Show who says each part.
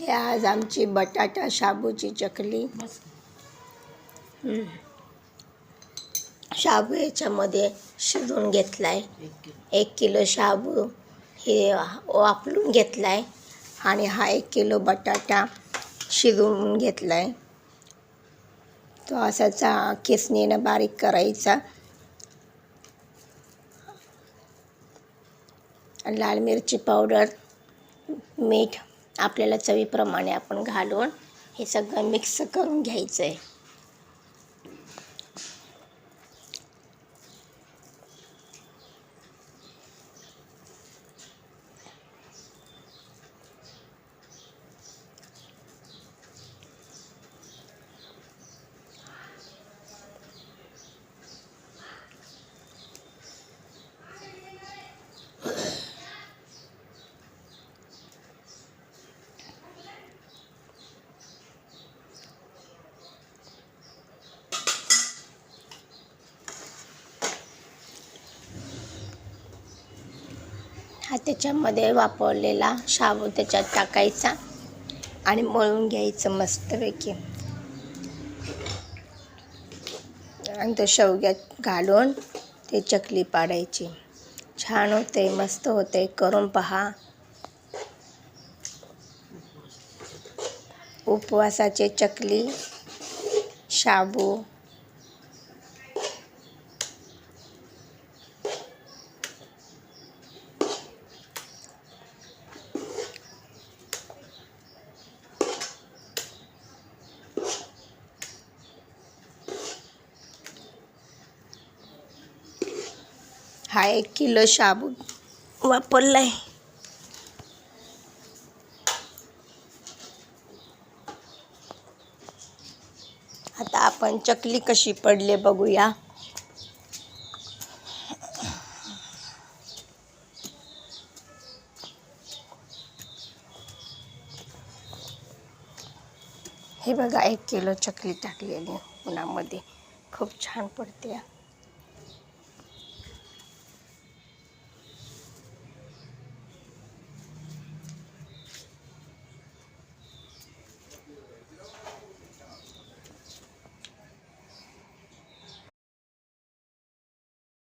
Speaker 1: हे आज आमची बटाटा शाबूची चकली. शाबू याच्यामध्ये शिजवून घेतला आहे एक किलो शाबू हे वापरून घेतला आहे आणि हा एक किलो बटाटा शिजवून घेतला आहे तो असाचा किसणीनं बारीक करायचा. लाल मिरची पावडर मीठ आपल्याला चवीप्रमाणे आपण घालून हे सगळं मिक्स करून घ्यायचं आहे हा त्याच्यामध्ये वापरलेला शाबू त्याच्यात टाकायचा आणि मळून घ्यायचं मस्तपैकी. आणि तो शेवग्यात घालून ते चकली पाडायची. छान होते मस्त होते करून पहा. उपवासाचे चकली शाबू. हा एक किलो शाबू. वापरलाय. आता आपण चकली कशी पडले बघूया. हे बघा एक किलो चकली टाकलेली उन्हामध्ये. खूप छान पडते.